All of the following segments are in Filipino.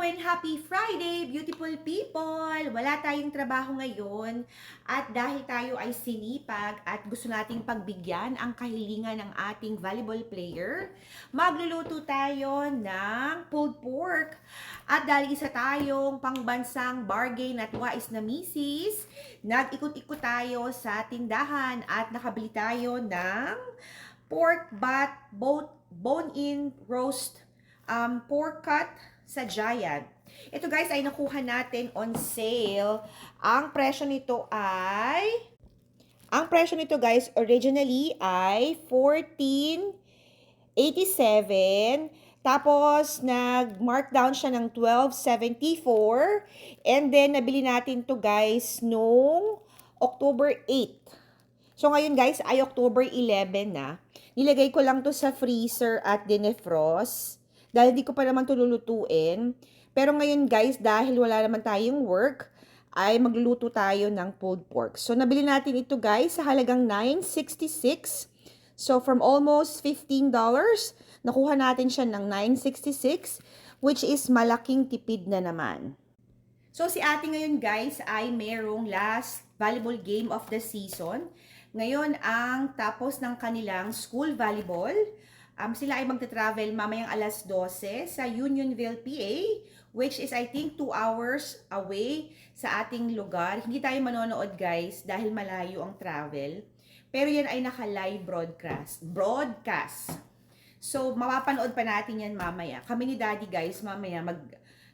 and happy Friday, beautiful people! Wala tayong trabaho ngayon at dahil tayo ay sinipag at gusto nating pagbigyan ang kahilingan ng ating volleyball player, magluluto tayo ng pulled pork. At dahil isa tayong pangbansang bargain at wais na misis, nag-ikot-ikot tayo sa tindahan at nakabili tayo ng pork both bone-in roast um, pork cut sa Giant. Ito guys ay nakuha natin on sale. Ang presyo nito ay ang presyo nito guys originally ay 14.87 tapos nag-markdown siya ng 12.74 and then nabili natin to guys nung October 8. So ngayon guys ay October 11 na. Nilagay ko lang to sa freezer at dinefrost dahil di ko pa naman ito lulutuin. Pero ngayon guys, dahil wala naman tayong work, ay magluluto tayo ng pulled pork. So nabili natin ito guys sa halagang 9.66. So from almost $15, nakuha natin siya ng 9.66 which is malaking tipid na naman. So si ate ngayon guys ay merong last volleyball game of the season. Ngayon ang tapos ng kanilang school volleyball. Um, sila ay magta-travel mamayang alas 12 sa Unionville, PA, which is I think 2 hours away sa ating lugar. Hindi tayo manonood guys dahil malayo ang travel. Pero yan ay naka-live broadcast. Broadcast. So, mapapanood pa natin yan mamaya. Kami ni Daddy guys, mamaya mag,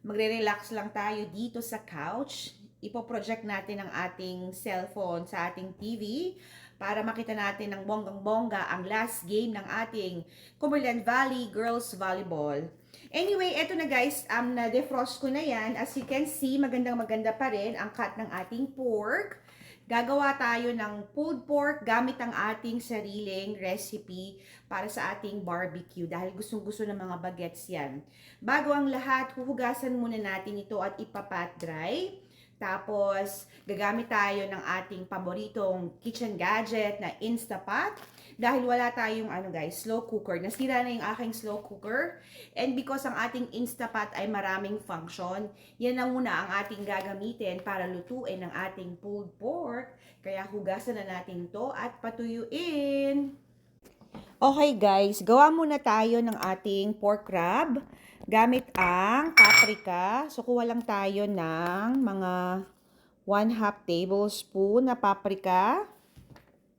magre-relax lang tayo dito sa couch. Ipo-project natin ang ating cellphone sa ating TV para makita natin ng bonggang-bongga ang last game ng ating Cumberland Valley Girls Volleyball. Anyway, eto na guys, um, na-defrost ko na yan. As you can see, magandang maganda pa rin ang cut ng ating pork. Gagawa tayo ng pulled pork gamit ang ating sariling recipe para sa ating barbecue dahil gustong gusto ng mga bagets yan. Bago ang lahat, huhugasan muna natin ito at ipapat dry. Tapos, gagamit tayo ng ating paboritong kitchen gadget na Instapot. Dahil wala tayong ano guys, slow cooker. Nasira na yung aking slow cooker. And because ang ating Instapot ay maraming function, yan na muna ang ating gagamitin para lutuin ang ating pulled pork. Kaya hugasan na natin to at patuyuin. Okay guys, gawa muna tayo ng ating pork rub gamit ang paprika. So, kuha lang tayo ng mga 1 half tablespoon na paprika.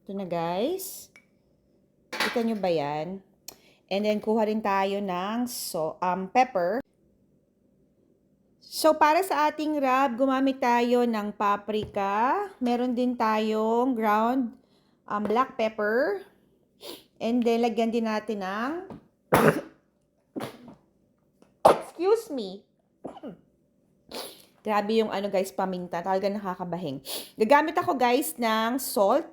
Ito na guys. Kita nyo ba yan? And then, kuha rin tayo ng so, um, pepper. So, para sa ating rub, gumamit tayo ng paprika. Meron din tayong ground um, black pepper. And then, lagyan din natin ng Excuse me. Grabe yung ano guys, paminta. Talaga nakakabahing. Gagamit ako guys ng salt.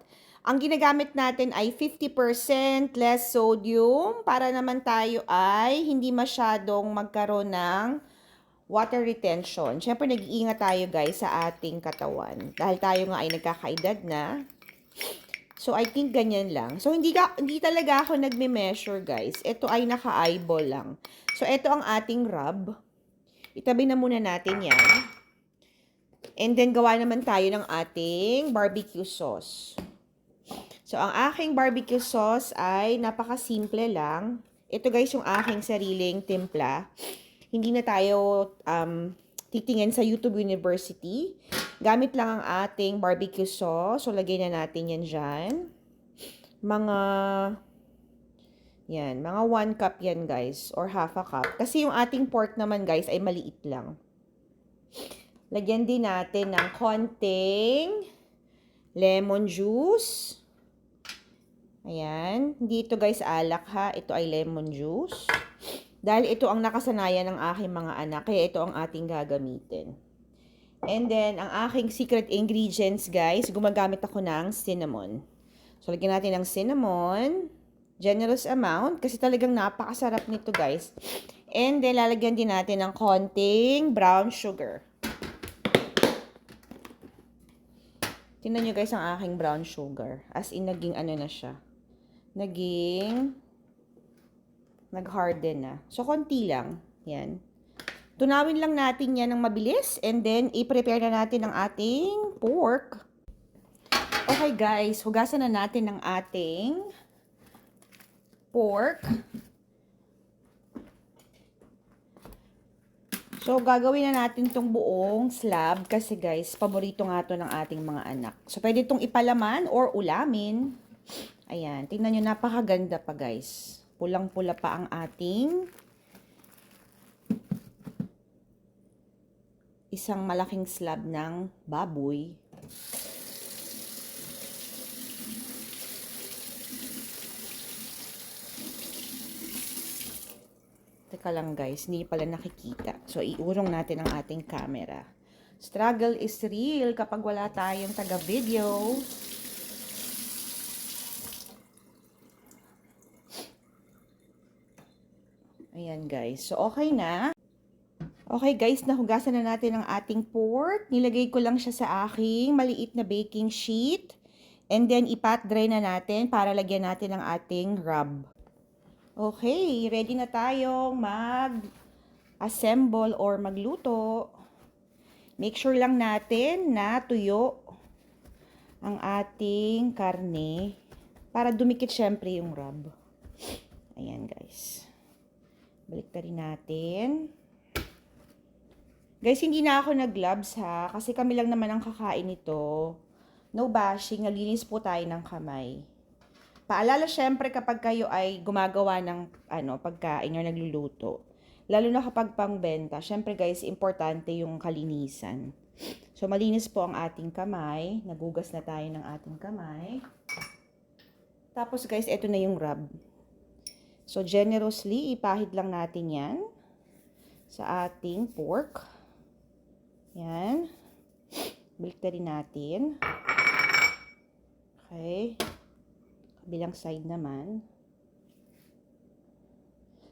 Ang ginagamit natin ay 50% less sodium para naman tayo ay hindi masyadong magkaroon ng water retention. Siyempre, nag-iingat tayo guys sa ating katawan. Dahil tayo nga ay nagkakaedad na. So, I think ganyan lang. So, hindi, ka, hindi talaga ako nagme-measure, guys. Ito ay naka-eyeball lang. So, ito ang ating rub. Itabi na muna natin yan. And then, gawa naman tayo ng ating barbecue sauce. So, ang aking barbecue sauce ay napaka-simple lang. Ito, guys, yung aking sariling timpla. Hindi na tayo um, titingin sa YouTube University. Gamit lang ang ating barbecue sauce. So, lagay na natin yan dyan. Mga, yan, mga 1 cup yan guys. Or half a cup. Kasi yung ating pork naman guys ay maliit lang. Lagyan din natin ng konting lemon juice. Ayan. Hindi ito guys alak ha. Ito ay lemon juice. Dahil ito ang nakasanayan ng aking mga anak. Kaya ito ang ating gagamitin. And then, ang aking secret ingredients, guys, gumagamit ako ng cinnamon. So, lagyan natin ng cinnamon. Generous amount. Kasi talagang napakasarap nito, guys. And then, lalagyan din natin ng konting brown sugar. Tingnan nyo, guys, ang aking brown sugar. As in, naging ano na siya. Naging nag-harden na. So, konti lang. Yan. Tunawin lang natin yan ng mabilis and then i-prepare na natin ang ating pork. Okay guys, hugasan na natin ang ating pork. So, gagawin na natin tong buong slab kasi guys, paborito nga to ng ating mga anak. So, pwede itong ipalaman or ulamin. Ayan, tingnan nyo, napakaganda pa guys. Pulang-pula pa ang ating isang malaking slab ng baboy. Teka lang guys, hindi pala nakikita. So, iurong natin ang ating camera. Struggle is real kapag wala tayong taga-video. Ayan guys. So, okay na. Okay guys, nahugasan na natin ang ating pork. Nilagay ko lang siya sa aking maliit na baking sheet. And then, ipat dry na natin para lagyan natin ang ating rub. Okay, ready na tayong mag-assemble or magluto. Make sure lang natin na tuyo ang ating karne para dumikit syempre yung rub. Ayan guys. Balik rin natin. Guys, hindi na ako nag-gloves ha kasi kami lang naman ang kakain nito. No bashing, naglinis po tayo ng kamay. Paalala syempre kapag kayo ay gumagawa ng ano, pagkain or nagluluto. Lalo na kapag pangbenta, syempre guys, importante yung kalinisan. So malinis po ang ating kamay. Nagugas na tayo ng ating kamay. Tapos guys, ito na yung rub. So generously, ipahid lang natin yan sa ating pork. Yan. Balik natin. Okay kabilang side naman.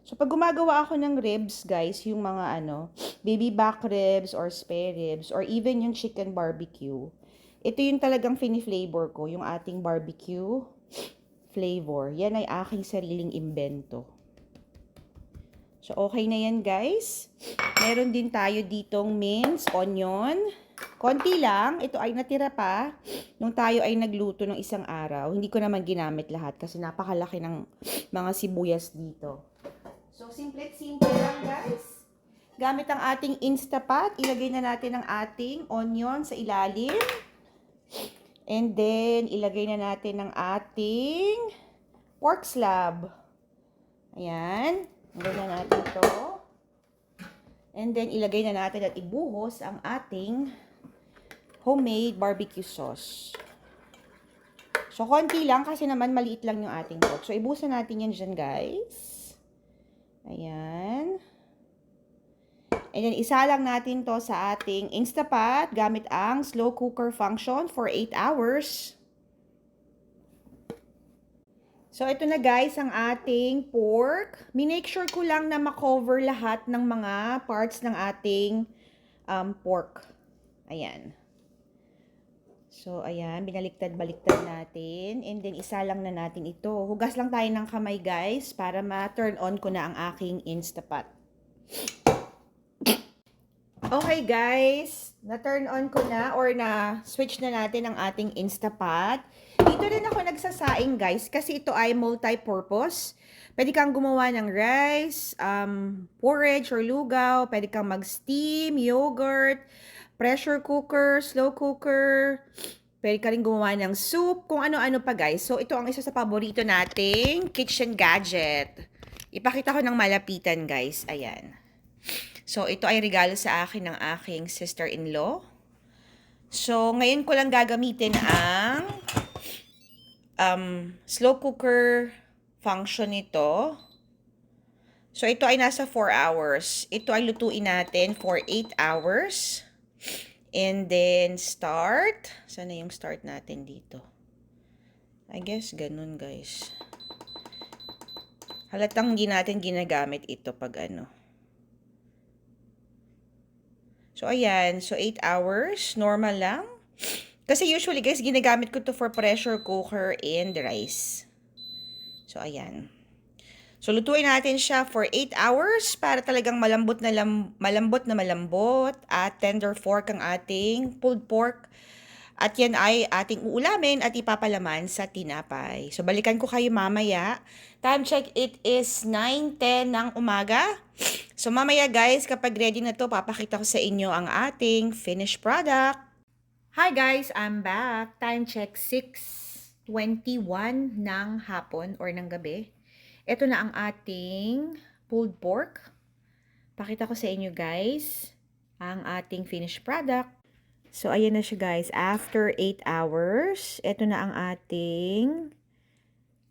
So, pag gumagawa ako ng ribs, guys, yung mga ano, baby back ribs or spare ribs or even yung chicken barbecue, ito yung talagang fini-flavor ko, yung ating barbecue flavor. Yan ay aking sariling imbento. So, okay na yan, guys. Meron din tayo ditong minced onion, Konti lang, ito ay natira pa nung tayo ay nagluto ng isang araw. Hindi ko naman ginamit lahat kasi napakalaki ng mga sibuyas dito. So, simple simple lang guys. Gamit ang ating Instapat, ilagay na natin ang ating onion sa ilalim. And then, ilagay na natin ang ating pork slab. Ayan. Na natin to. And then, ilagay na natin at ibuhos ang ating homemade barbecue sauce. So, konti lang kasi naman maliit lang yung ating pot. So, ibusan natin yan dyan, guys. Ayan. And then, isa lang natin to sa ating Instapat gamit ang slow cooker function for 8 hours. So, ito na guys ang ating pork. Minake sure ko lang na makover lahat ng mga parts ng ating um, pork. Ayan. So, ayan, binaliktad-baliktad natin. And then, isa lang na natin ito. Hugas lang tayo ng kamay, guys, para ma-turn on ko na ang aking Instapot. Okay, guys. Na-turn on ko na or na-switch na natin ang ating Instapot. Dito rin ako nagsasaing, guys, kasi ito ay multi-purpose. Pwede kang gumawa ng rice, um, porridge or lugaw. Pwede kang mag-steam, yogurt, pressure cooker, slow cooker, pwede ka rin gumawa ng soup, kung ano-ano pa guys. So, ito ang isa sa paborito nating kitchen gadget. Ipakita ko ng malapitan guys. Ayan. So, ito ay regalo sa akin ng aking sister-in-law. So, ngayon ko lang gagamitin ang um, slow cooker function nito. So, ito ay nasa 4 hours. Ito ay lutuin natin for 8 hours. And then, start. Sana yung start natin dito? I guess, ganun guys. Halatang hindi natin ginagamit ito pag ano. So, ayan. So, 8 hours. Normal lang. Kasi usually, guys, ginagamit ko to for pressure cooker and rice. So, ayan. So, lutuin natin siya for 8 hours para talagang malambot na lam, malambot na malambot at tender fork ang ating pulled pork. At yan ay ating uulamin at ipapalaman sa tinapay. So, balikan ko kayo mamaya. Time check, it is 9.10 ng umaga. So, mamaya guys, kapag ready na to, papakita ko sa inyo ang ating finished product. Hi guys, I'm back. Time check 6.21 ng hapon or ng gabi. Ito na ang ating pulled pork. Pakita ko sa inyo guys ang ating finished product. So, ayan na siya guys. After 8 hours, ito na ang ating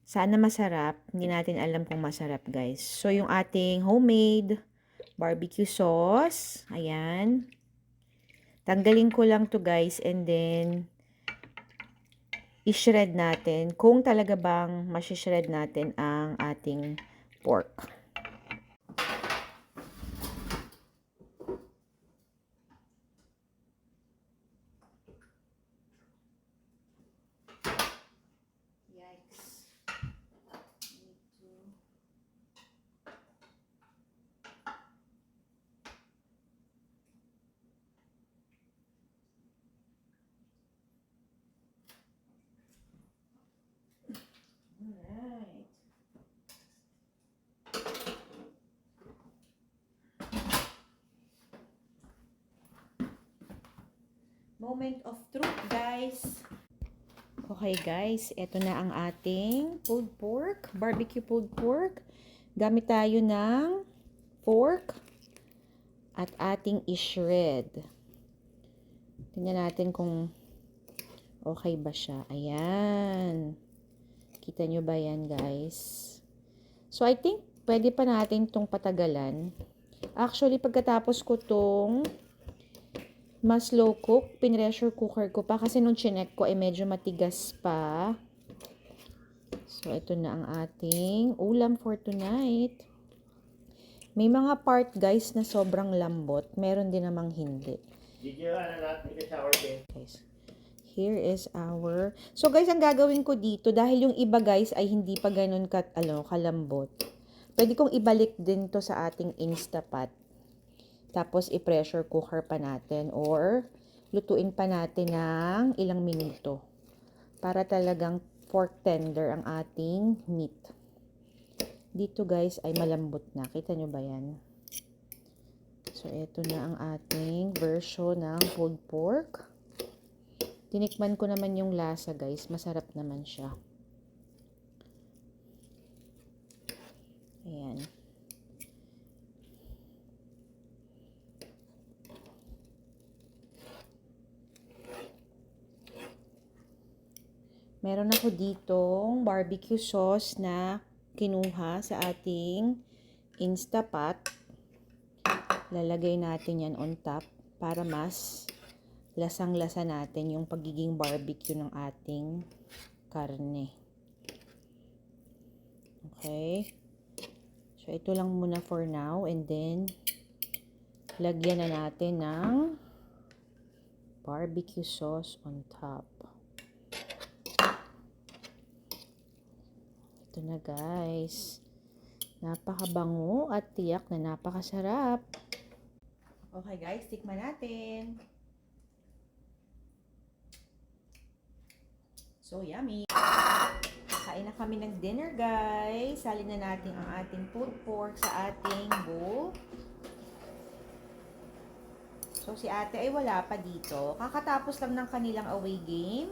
sana masarap. Hindi natin alam kung masarap guys. So, yung ating homemade barbecue sauce. Ayan. Tanggalin ko lang to guys and then i-shred natin kung talaga bang masishred natin ang ating pork. Moment of truth, guys. Okay, guys. Ito na ang ating pulled pork. Barbecue pulled pork. Gamit tayo ng fork at ating i-shred. Tingnan natin kung okay ba siya. Ayan. Kita nyo ba yan, guys? So, I think, pwede pa natin itong patagalan. Actually, pagkatapos ko itong mas slow cook, pinressure cooker ko pa kasi nung chinek ko ay medyo matigas pa. So, ito na ang ating ulam for tonight. May mga part, guys, na sobrang lambot. Meron din namang hindi. Guys. Here is our... So guys, ang gagawin ko dito, dahil yung iba guys ay hindi pa ganun kat, ano, kalambot. Pwede kong ibalik din to sa ating Instapat. Tapos i-pressure cooker pa natin or lutuin pa natin ng ilang minuto. Para talagang fork tender ang ating meat. Dito guys ay malambot na. Kita nyo ba yan? So, ito na ang ating version ng pulled pork. Tinikman ko naman yung lasa, guys. Masarap naman siya. Ayan. Meron ako ditong barbecue sauce na kinuha sa ating Instapat. Lalagay natin yan on top para mas lasang-lasa natin yung pagiging barbecue ng ating karne. Okay. So, ito lang muna for now. And then, lagyan na natin ng barbecue sauce on top. Ito na guys. Napakabango at tiyak na napakasarap. Okay guys, tikman natin. So, yummy! Kain na kami ng dinner, guys. Salin na natin ang ating pulled pork sa ating bowl. So, si ate ay wala pa dito. Kakatapos lang ng kanilang away game.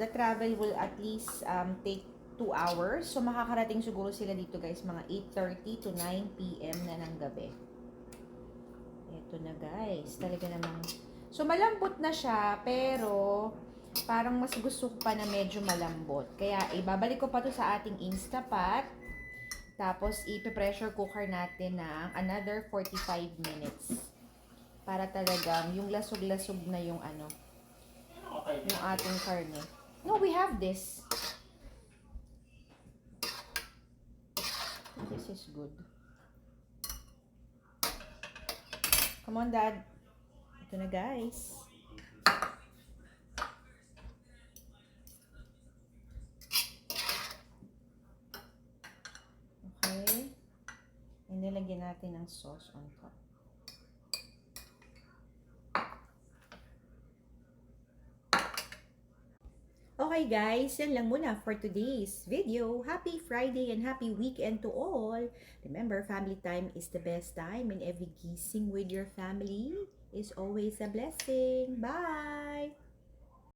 The travel will at least um, take 2 hours. So, makakarating siguro sila dito, guys, mga 8.30 to 9 p.m. na ng gabi. Ito na, guys. Talaga namang... So, malambot na siya, pero parang mas gusto ko pa na medyo malambot. Kaya, ibabalik ko pa to sa ating Instapat. Tapos, ipe-pressure cooker natin ng another 45 minutes. Para talagang yung lasog-lasog na yung ano, Okay. yung ating karne. No, we have this. This is good. Come on, Dad. Ito na, guys. Okay. natin ng sauce on top. Okay guys, yan lang muna for today's video. Happy Friday and happy weekend to all. Remember, family time is the best time and every gising with your family is always a blessing. Bye!